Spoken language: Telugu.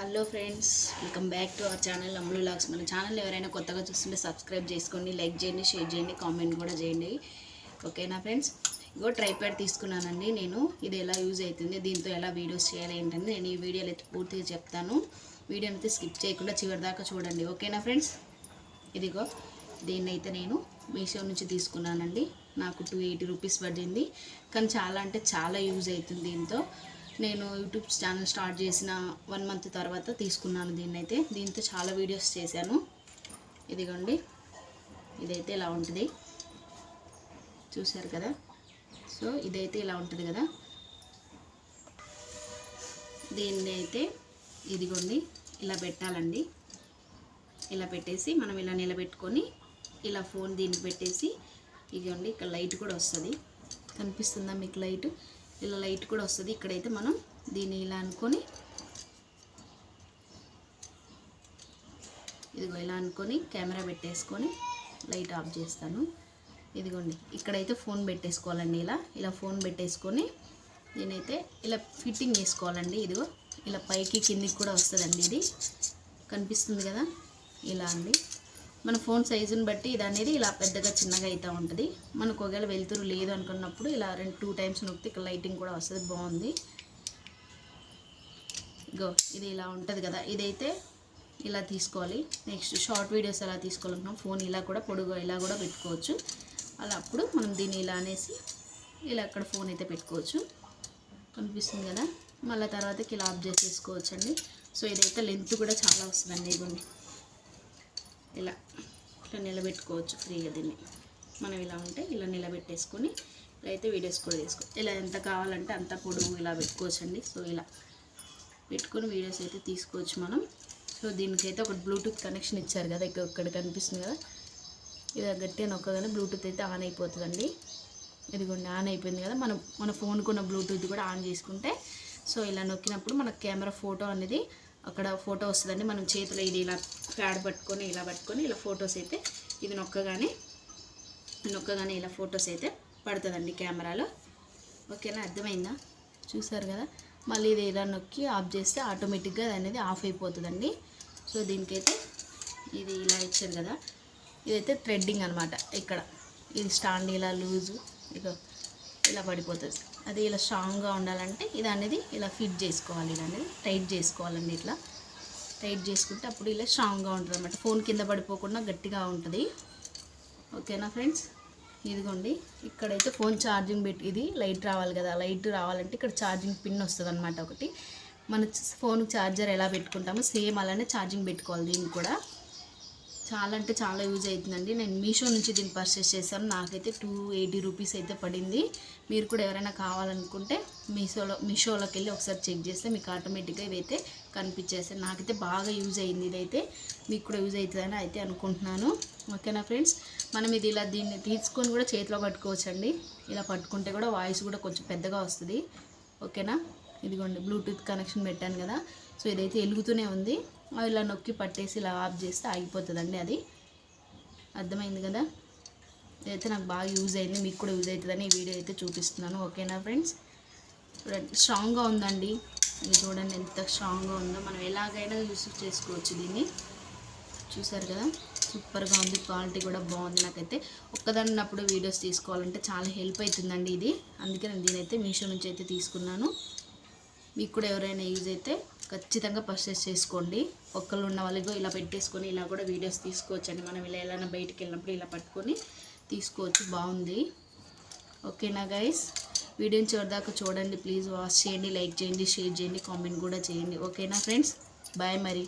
Hello friends welcome back to our channel Ammulu vlogs మన ఛానల్ ఎవరైనా కొత్తగా చూస్తుంటే సబ్స్క్రైబ్ చేసుకోండి లైక్ చేయండి షేర్ చేయండి కామెంట్ కూడా చేయండి. ఓకేనా ఫ్రెండ్స్ ఇగో ట్రైప్యాడ్ తీసుకున్నానండి నేను. ఇది ఎలా యూజ్ అవుతుంది దీంతో ఎలా వీడియోస్ చేయాలి ఏంటంటే నేను ఈ వీడియోలు అయితే పూర్తిగా చెప్తాను. వీడియోని అయితే స్కిప్ చేయకుండా చివరి దాకా చూడండి. ఓకేనా ఫ్రెండ్స్ ఇదిగో దీన్ని అయితే నేను మీషో నుంచి తీసుకున్నానండి. నాకు టూ ఎయిటీ రూపీస్ పడింది. కానీ చాలా అంటే చాలా యూజ్ అవుతుంది దీంతో. నేను యూట్యూబ్ ఛానల్ స్టార్ట్ చేసిన వన్ మంత్ తర్వాత తీసుకున్నాను దీన్ని అయితే దీంతో చాలా వీడియోస్ చేశాను. ఇదిగోండి. ఇదైతే ఇలా ఉంటుంది. చూశారు కదా? సో ఇదైతే ఇలా ఉంటుంది కదా? దీన్ని అయితే ఇదిగోండి. ఇలా పెట్టాలండి. ఇలా పెట్టేసి మనం ఇలా నిలబెట్టుకొని ఇలా ఫోన్ దీనికి పెట్టేసి ఇదిగోండి ఇక్కడ లైట్ కూడా వస్తుంది. కనిపిస్తుందా మీకు లైట్? ఇలా లైట్ కూడా వస్తుంది. ఇక్కడైతే మనం దీన్ని ఇలా అనుకొని ఇదిగో ఇలా అనుకొని కెమెరా పెట్టేసుకొని లైట్ ఆఫ్ చేస్తాను. ఇదిగోండి ఇక్కడైతే ఫోన్ పెట్టేసుకోవాలండి ఇలా. ఇలా ఫోన్ పెట్టేసుకొని దీనైతే ఇలా ఫిట్టింగ్ చేసుకోవాలండి. ఇదిగో ఇలా పైకి కిందికి కూడా వస్తుందండి ఇది. కనిపిస్తుంది కదా? ఇలా అండి. మన ఫోన్ సైజుని బట్టి ఇది అనేది ఇలా పెద్దగా చిన్నగా అవుతూ ఉంటుంది. మనకు ఒకవేళ వెళ్తురు లేదు అనుకున్నప్పుడు ఇలా రెండు టూ టైమ్స్ నొక్కితే ఇక్కడ లైటింగ్ కూడా వస్తుంది బాగుంది. గో ఇది ఇలా ఉంటుంది కదా. ఇదైతే ఇలా తీసుకోవాలి. నెక్స్ట్ షార్ట్ వీడియోస్ ఎలా తీసుకోవాలనుకున్నాం. ఫోన్ ఇలా కూడా పొడుగు ఇలా కూడా పెట్టుకోవచ్చు. అలా అప్పుడు మనం దీన్ని ఇలా అనేసి ఇలా అక్కడ ఫోన్ అయితే పెట్టుకోవచ్చు. కనిపిస్తుంది కదా? మళ్ళీ తర్వాతకి ఇలా ఆఫ్ చేసేసుకోవచ్చు అండి సో ఇదైతే లెంత్ కూడా చాలా వస్తుందండి ఇదిగోండి. ఇలా ఇట్లా నిలబెట్టుకోవచ్చు ఫ్రీగా దీన్ని. మనం ఇలా ఉంటే ఇలా నిలబెట్టేసుకొని ఇలా అయితే వీడియోస్ కూడా తీసుకో ఇలా ఎంత కావాలంటే అంత పొడుగు ఇలా పెట్టుకోవచ్చు అండి సో ఇలా పెట్టుకొని వీడియోస్ అయితే తీసుకోవచ్చు మనం. సో దీనికైతే ఒక బ్లూటూత్ కనెక్షన్ ఇచ్చారు కదా ఇక్కడ ఇక్కడ కనిపిస్తుంది కదా. ఇది గట్టిగా నొక్కగానే బ్లూటూత్ అయితే ఆన్ అయిపోతుందండి. ఇదిగోండి ఆన్ అయిపోయింది కదా. మనం మన ఫోన్కున్న బ్లూటూత్ కూడా ఆన్ చేసుకుంటే సో ఇలా నొక్కినప్పుడు మన కెమెరా ఫోటో అనేది అక్కడ ఫోటో వస్తుందండి. మనం చేతిలో ఇది ఇలా ప్యాడ్ పట్టుకొని ఇలా పట్టుకొని ఇలా ఫొటోస్ అయితే ఇది నొక్కగానే నొక్కగానే ఇలా ఫొటోస్ అయితే పడుతుందండి కెమెరాలో. ఓకేనా? అర్థమైందా? చూసారు కదా? మళ్ళీ ఇది ఇలా నొక్కి ఆఫ్ చేస్తే ఆటోమేటిక్గా అది అనేది ఆఫ్ అయిపోతుందండి. సో దీనికైతే ఇది ఇలా ఇచ్చారు కదా? ఇదైతే థ్రెడ్డింగ్ అనమాట ఇక్కడ ఇది స్టాండ్ ఇలా లూజు. ఇక ఇలా పడిపోతుంది. అది ఇలా స్ట్రాంగ్గా ఉండాలంటే ఇది అనేది ఇలా ఫిట్ చేసుకోవాలి ఇది అనేది టైట్ చేసుకోవాలండి ఇట్లా. టైట్ చేసుకుంటే అప్పుడు ఇలా స్ట్రాంగ్గా ఉంటుంది అనమాట ఫోన్ కింద పడిపోకుండా గట్టిగా ఉంటుంది. ఓకేనా ఫ్రెండ్స్ ఇదిగోండి. ఇక్కడైతే ఫోన్ ఛార్జింగ్ పెట్టి ఇది లైట్ రావాలి కదా లైట్ రావాలంటే ఇక్కడ ఛార్జింగ్ పిన్ వస్తుంది అనమాట ఒకటి. మన ఫోన్ ఛార్జర్ ఎలా పెట్టుకుంటామో సేమ్ అలానే ఛార్జింగ్ పెట్టుకోవాలి దీనికి కూడా. చాలా అంటే చాలా యూజ్ అవుతుందండి. నేను మీషో నుంచి దీన్ని పర్చేస్ చేశాను. నాకైతే టూ ఎయిటీ రూపీస్ అయితే పడింది. మీరు కూడా ఎవరైనా కావాలనుకుంటే మీషోలో మీషోలోకి వెళ్ళి ఒకసారి చెక్ చేస్తే మీకు ఆటోమేటిక్గా ఇవైతే కనిపించేస్తాయి. నాకైతే బాగా యూజ్ అయింది ఇదైతే. మీకు కూడా యూజ్ అవుతుందని అయితే అనుకుంటున్నాను. ఓకేనా ఫ్రెండ్స్ మనం ఇది ఇలా దీన్ని తీసుకొని కూడా చేతిలో పట్టుకోవచ్చండి. ఇలా పట్టుకుంటే కూడా వాయిస్ కూడా కొంచెం పెద్దగా వస్తుంది. ఓకేనా ఇదిగోండి బ్లూటూత్ కనెక్షన్ పెట్టాను కదా. సో ఇదైతే వెలుగుతూనే ఉంది. ఇలా నొక్కి పట్టేసి ఇలా ఆఫ్ చేస్తే ఆగిపోతుందండి అది. అర్థమైంది కదా? ఇదైతే నాకు బాగా యూజ్ అయింది. మీకు కూడా యూజ్ అవుతుందని ఈ వీడియో అయితే చూపిస్తున్నాను. ఓకేనా ఫ్రెండ్స్? స్ట్రాంగ్గా ఉందండి. ఇది చూడండి ఎంత స్ట్రాంగ్గా ఉందో. మనం ఎలాగైనా యూస్ చేసుకోవచ్చు దీన్ని. చూసారు కదా? సూపర్గా ఉంది. క్వాలిటీ కూడా బాగుంది నాకైతే. ఒక్కదాన్ని ఉన్నప్పుడు వీడియోస్ తీసుకోవాలంటే చాలా హెల్ప్ అవుతుందండి ఇది. అందుకే నేను దీనైతే మీషో నుంచి అయితే తీసుకున్నాను. మీకు కూడా ఎవరైనా యూజ్ అయితే ఖచ్చితంగా పర్చేస్ చేసుకోండి. ఒక్కళ్ళు ఉన్న వాళ్ళకి ఇలా పెట్టేసుకొని ఇలా కూడా వీడియోస్ తీసుకోవచ్చండి. మనం ఇలా ఎలా బయటికి వెళ్ళినప్పుడు ఇలా పట్టుకొని తీసుకోవచ్చు. బాగుంది. ఓకేనా గైస్ వీడియోని చివరిదాకా చూడండి. ప్లీజ్ వాచ్ చేయండి లైక్ చేయండి షేర్ చేయండి కామెంట్ కూడా చేయండి. ఓకేనా ఫ్రెండ్స్ బాయ్ మరి.